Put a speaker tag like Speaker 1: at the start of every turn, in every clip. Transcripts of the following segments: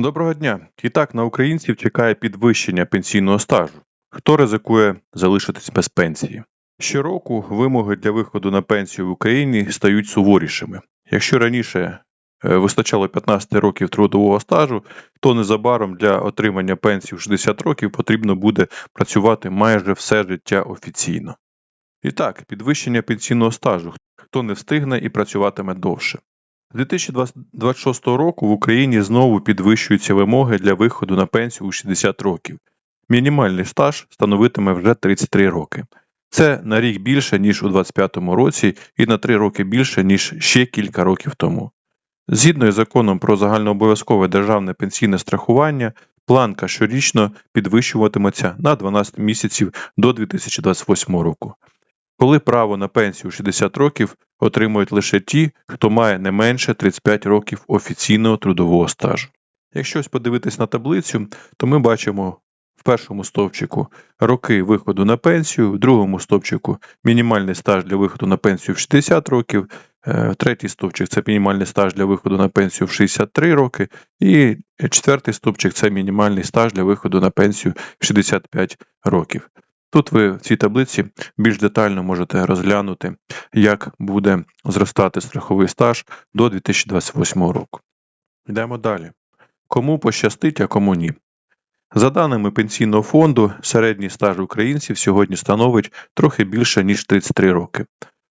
Speaker 1: Доброго дня! І так на українців чекає підвищення пенсійного стажу. Хто ризикує залишитись без пенсії? Щороку вимоги для виходу на пенсію в Україні стають суворішими. Якщо раніше е, вистачало 15 років трудового стажу, то незабаром для отримання пенсії в 60 років потрібно буде працювати майже все життя офіційно. І так, підвищення пенсійного стажу. Хто не встигне і працюватиме довше. З 2026 року в Україні знову підвищуються вимоги для виходу на пенсію у 60 років. Мінімальний стаж становитиме вже 33 роки. Це на рік більше, ніж у 2025 році, і на 3 роки більше, ніж ще кілька років тому. Згідно із законом про загальнообов'язкове державне пенсійне страхування, планка щорічно підвищуватиметься на 12 місяців до 2028 року коли право на пенсію 60 років отримують лише ті, хто має не менше 35 років офіційного трудового стажу. Якщо ось подивитись на таблицю, то ми бачимо в першому стовпчику роки виходу на пенсію, в другому стовпчику мінімальний стаж для виходу на пенсію в 60 років, е, третій стовпчик це мінімальний стаж для виходу на пенсію в 63 роки, і четвертий стовпчик це мінімальний стаж для виходу на пенсію в 65 років. Тут ви в цій таблиці більш детально можете розглянути, як буде зростати страховий стаж до 2028 року. Йдемо далі. Кому пощастить, а кому ні. За даними пенсійного фонду, середній стаж українців сьогодні становить трохи більше, ніж 33 роки.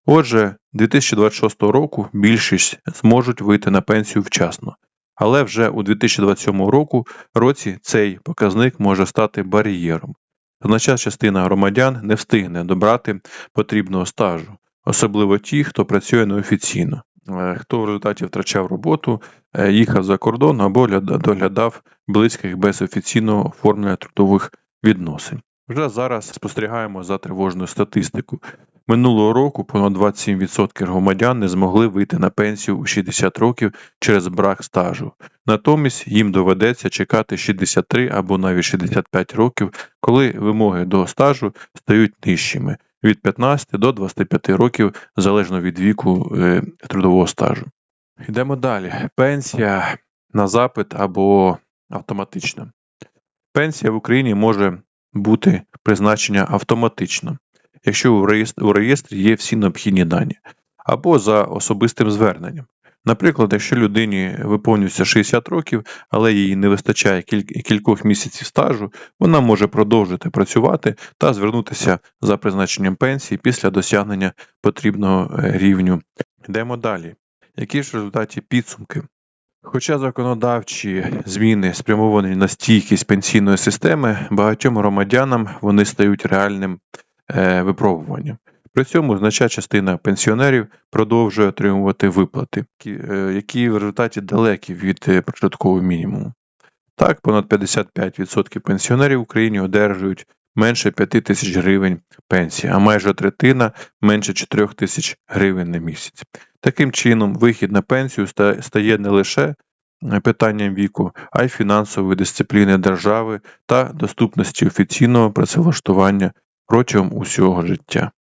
Speaker 1: Отже, 2026 року більшість зможуть вийти на пенсію вчасно. Але вже у 2027 року році цей показник може стати бар'єром, Значна частина громадян не встигне добрати потрібного стажу, особливо ті, хто працює неофіційно, е, хто в результаті втрачав роботу, е, їхав за кордон або доглядав близьких без офіційного оформлення трудових відносин. Вже зараз спостерігаємо за тривожною статистикою. Минулого року понад 27% громадян не змогли вийти на пенсію у 60 років через брак стажу. Натомість їм доведеться чекати 63 або навіть 65 років, коли вимоги до стажу стають нижчими від 15 до 25 років залежно від віку е, трудового стажу. Йдемо далі. Пенсія на запит або автоматична. Пенсія в Україні може бути призначення автоматично, якщо у реєстрі є всі необхідні дані, або за особистим зверненням. Наприклад, якщо людині виповнюється 60 років, але їй не вистачає кількох місяців стажу, вона може продовжити працювати та звернутися за призначенням пенсії після досягнення потрібного е, рівню. Йдемо далі. Які ж результаті підсумки? Хоча законодавчі зміни спрямовані на стійкість пенсійної системи, багатьом громадянам вони стають реальним е, випробуванням. При цьому значна частина пенсіонерів продовжує отримувати виплати, які е, в результаті далекі від е, прожиткового мінімуму. Так, понад 55% пенсіонерів в Україні одержують менше 5 тисяч гривень пенсії, а майже третина менше 4 тисяч гривень на місяць. Таким чином, вихід на пенсію стає не лише питанням віку, а й фінансової дисципліни держави та доступності офіційного працевлаштування протягом усього життя.